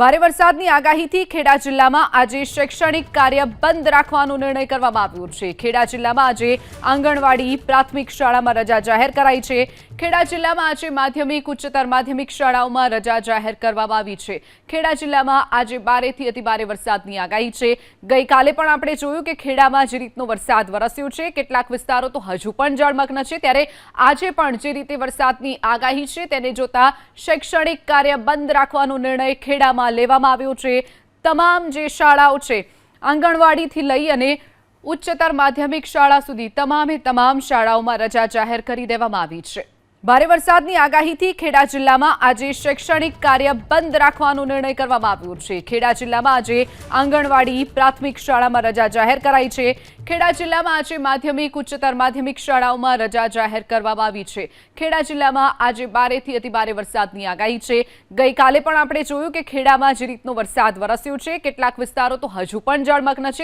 ભારે વરસાદની આગાહીથી ખેડા જિલ્લામાં આજે શૈક્ષણિક કાર્ય બંધ રાખવાનો નિર્ણય કરવામાં આવ્યો છે. ખેડા જિલ્લામાં આજે આંગણવાડી પ્રાથમિક શાળામાં રજા જાહેર કરાઈ છે. ખેડા જિલ્લામાં આજે માધ્યમિક, ઉચ્ચતર માધ્યમિક શાળાઓમાં રજા જાહેર કરવામાં આવી છે. ખેડા જિલ્લામાં આજે ભારેથી અતિભારે વરસાદની આગાહી છે. ગઈકાલે પણ આપણે જોયું કે ખેડામાં જે રીતનો વરસાદ વરસ્યો છે, કેટલાક વિસ્તારો તો હજુ પણ જળમગ્ન છે, ત્યારે આજે પણ જે રીતે વરસાદની આગાહી છે, તેને જોતા શૈક્ષણિક કાર્ય બંધ રાખવાનો નિર્ણય ખેડામાં લેવામાં આવ્યો છે. તમામ જે શાળાઓ છે, આંગણવાડીથી લઈ અને ઉચ્ચતર માધ્યમિક શાળા સુધી તમામે તમામ શાળાઓમાં રજા જાહેર કરી દેવામાં આવી છે. ભારે વરસાદની આગાહીથી ખેડા જિલ્લામાં આજે શૈક્ષણિક કાર્ય બંધ રાખવાનો નિર્ણય કરવામાં આવ્યો છે. ખેડા જિલ્લામાં આજે આંગણવાડી, પ્રાથમિક શાળામાં રજા જાહેર કરાઈ છે. ખેડા જિલ્લામાં આજે માધ્યમિક, ઉચ્ચતર માધ્યમિક શાળાઓમાં રજા જાહેર કરવામાં આવી છે. ખેડા જિલ્લામાં આજે ભારેથી અતિભારે વરસાદની આગાહી છે. ગઈકાલે પણ આપણે જોયું કે ખેડામાં જે રીતનો વરસાદ વરસ્યો છે, કેટલાક વિસ્તારો તો હજુ પણ જળમગ્ન છે.